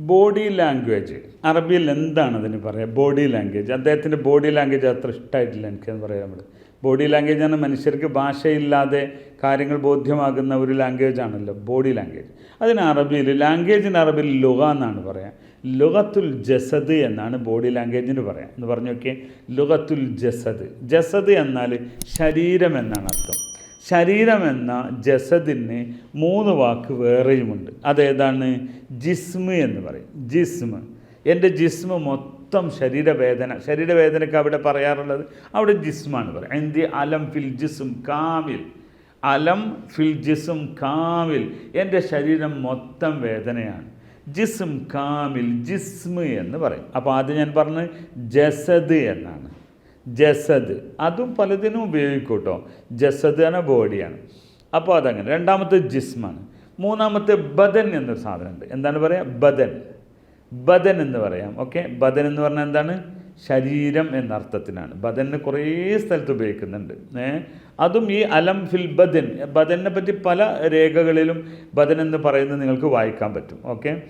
Body language. അറബിയിൽ എന്താണ് അതിന് പറയുക ബോഡി ലാംഗ്വേജ്. അദ്ദേഹത്തിന്റെ ബോഡി ലാംഗ്വേജ് അത്ര ഇഷ്ടമായിട്ടില്ല എനിക്കെന്ന് പറയാം നമ്മൾ ബോഡി ലാംഗ്വേജ് ആണ് മനുഷ്യർക്ക് ഭാഷയില്ലാതെ കാര്യങ്ങൾ ബോധ്യമാകുന്ന ഒരു ലാംഗ്വേജ് ആണല്ലോ ബോഡി ലാംഗ്വേജ്. അതിന് അറബിയിൽ ലാംഗ്വേജിന് അറബിയിൽ ലുഹ എന്നാണ് പറയാം. ലുഗത്തുൽ ജസദ് എന്നാണ് ബോഡി ലാംഗ്വേജിന് പറയാം. എന്ന് പറഞ്ഞു നോക്കിയേ. ലുഗത്തുൽ ജസദ്. ജസദ് എന്നാൽ ശരീരം എന്നാണ് അർത്ഥം. ശരീരം എന്ന ജസദിന് മൂന്ന് വാക്ക് വേറെയുമുണ്ട്. അതേതാണ് ജിസ്മ് എന്ന് പറയും. ജിസ്മ്. എന്റെ ജിസ്മ മൊത്തം ശരീരവേദന. ശരീരവേദനയ്ക്ക് അവിടെ പറയാറുള്ളത് അവിടെ ജിസ്മാണ് പറയും. എന്തി അലം ഫിൽ ജിസ്ം കാമിൽ. അലം ഫിൽ ജിസ്ം കാമിൽ. എന്റെ ശരീരം മൊത്തം വേദനയാണ്. ജിസ്ം കാമിൽ ജിസ്മ എന്ന് പറയും. അപ്പോൾ ആദ്യം ഞാൻ പറഞ്ഞത് ജസദ് എന്നാണ്. ജസദ്. അതും പലതിനും ഉപയോഗിക്കും കേട്ടോ. ജസദ് എന്ന ബോഡിയാണ്. അപ്പോൾ അതങ്ങനെ. രണ്ടാമത്തെ ജിസ്മാണ്. മൂന്നാമത്തെ ബദൻ എന്നൊരു സാധനമുണ്ട്. എന്താണ് പറയുക ബദൻ. ബദൻ എന്ന് പറയാം. ഓക്കെ? ബദൻ എന്ന് പറഞ്ഞാൽ എന്താണ്? ശരീരം എന്ന അർത്ഥത്തിനാണ് ബദന് കുറേ സ്ഥലത്ത് ഉപയോഗിക്കുന്നുണ്ട്. അതും ഈ അലം ഫിൽ ബദൻ. ബദനെ പറ്റി പല രേഖകളിലും ബദൻ എന്ന് പറയുന്നത് നിങ്ങൾക്ക് വായിക്കാൻ പറ്റും. ഓക്കെ?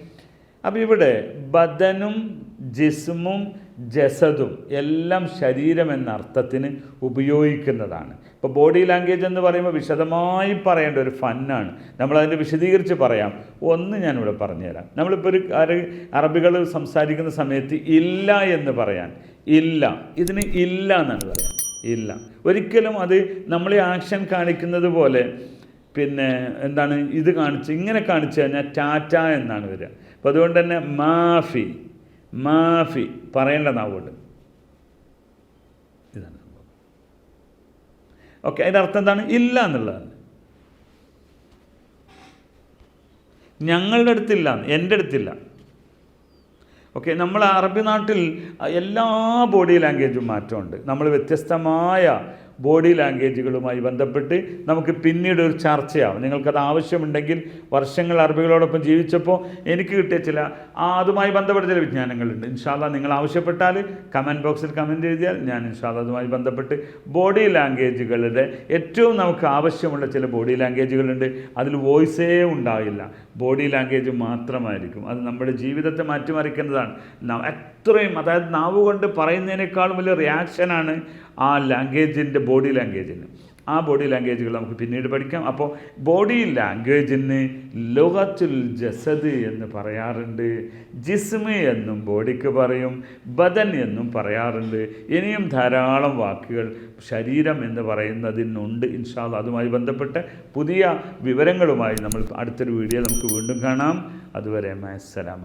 അപ്പോൾ ഇവിടെ ബദനും ജിസ്മും ജസദും എല്ലാം ശരീരം എന്ന അർത്ഥത്തിന് ഉപയോഗിക്കുന്നതാണ്. ഇപ്പോൾ ബോഡി ലാംഗ്വേജ് എന്ന് പറയുമ്പോൾ വിശദമായി പറയേണ്ട ഒരു ഫന്നാണ്. നമ്മളതിന്റെ വിശദീകരിച്ച് പറയാം. ഒന്ന് ഞാനിവിടെ പറഞ്ഞുതരാം. നമ്മളിപ്പോൾ ഒരു അറബികൾ സംസാരിക്കുന്ന സമയത്ത് ഇല്ല എന്ന് പറയാൻ. ഇല്ല. ഇതിന് ഇല്ല എന്നാണ് പറയാം. ഇല്ല. ഒരിക്കലും അത് നമ്മൾ ആക്ഷൻ കാണിക്കുന്നത് പോലെ പിന്നെ എന്താണ് ഇത് കാണിച്ച് ഇങ്ങനെ കാണിച്ചു കഴിഞ്ഞാൽ ടാറ്റ എന്നാണ് വരിക. അപ്പോൾ അതുകൊണ്ട് തന്നെ മാഫി. മാഫി പറയേണ്ട നാവുണ്ട്. ഇതാണ് ഓക്കെ അതിന്റെ അർത്ഥം എന്താണ്? ഇല്ല എന്നുള്ളതാണ്. ഞങ്ങളുടെ അടുത്തില്ല എന്റെ അടുത്തില്ല. ഓക്കെ നമ്മൾ അറബി നാട്ടിൽ എല്ലാ ബോഡി ലാംഗ്വേജും മാറ്റമുണ്ട്. നമ്മൾ വ്യത്യസ്തമായ ബോഡി ലാംഗ്വേജുകളുമായി ബന്ധപ്പെട്ട് നമുക്ക് പിന്നീട് ഒരു ചർച്ചയാവും. നിങ്ങൾക്കത് ആവശ്യമുണ്ടെങ്കിൽ വർഷങ്ങൾ അറബികളോടൊപ്പം ജീവിച്ചപ്പോൾ എനിക്ക് കിട്ടിയ ചില അതുമായി ബന്ധപ്പെട്ട ചില വിജ്ഞാനങ്ങളുണ്ട്. ഇൻഷാല്ല നിങ്ങൾ ആവശ്യപ്പെട്ടാൽ കമന്റ് ബോക്സിൽ കമന്റ് എഴുതിയാൽ ഞാൻ ഇൻഷാല്ല അതുമായി ബന്ധപ്പെട്ട് ബോഡി ലാംഗ്വേജുകളുടെ ഏറ്റവും നമുക്ക് ആവശ്യമുള്ള ചില ബോഡി ലാംഗ്വേജുകളുണ്ട്. അതിൽ വോയിസേ ഉണ്ടാവില്ല. ബോഡി ലാംഗ്വേജ് മാത്രമായിരിക്കും. അത് നമ്മുടെ ജീവിതത്തെ മാറ്റിമറിക്കുന്നതാണ്. എത്രയും അതായത് നാവുകൊണ്ട് പറയുന്നതിനേക്കാളും വലിയ റിയാക്ഷനാണ് ആ ലാംഗ്വേജിന്റെ ബോഡി ലാംഗ്വേജിന് ആ ബോഡി ലാംഗ്വേജുകൾ നമുക്ക് പിന്നീട് പഠിക്കാം. അപ്പോൾ ബോഡി ലാംഗ്വേജിന് ലോകത്തുൽ ജസദ് എന്ന് പറയാറുണ്ട് ജിസ്മ് എന്നും ബോഡിക്ക് പറയും ബദൻ എന്നും പറയാറുണ്ട്. ഇനിയും ധാരാളം വാക്കുകൾ ശരീരം എന്ന് പറയുന്നതിനുണ്ട് ഇൻഷാല്ല അതുമായി ബന്ധപ്പെട്ട പുതിയ വിവരങ്ങളുമായി നമ്മൾ അടുത്തൊരു വീഡിയോ നമുക്ക് വീണ്ടും കാണാം. അതുവരെ മസ്സലാമ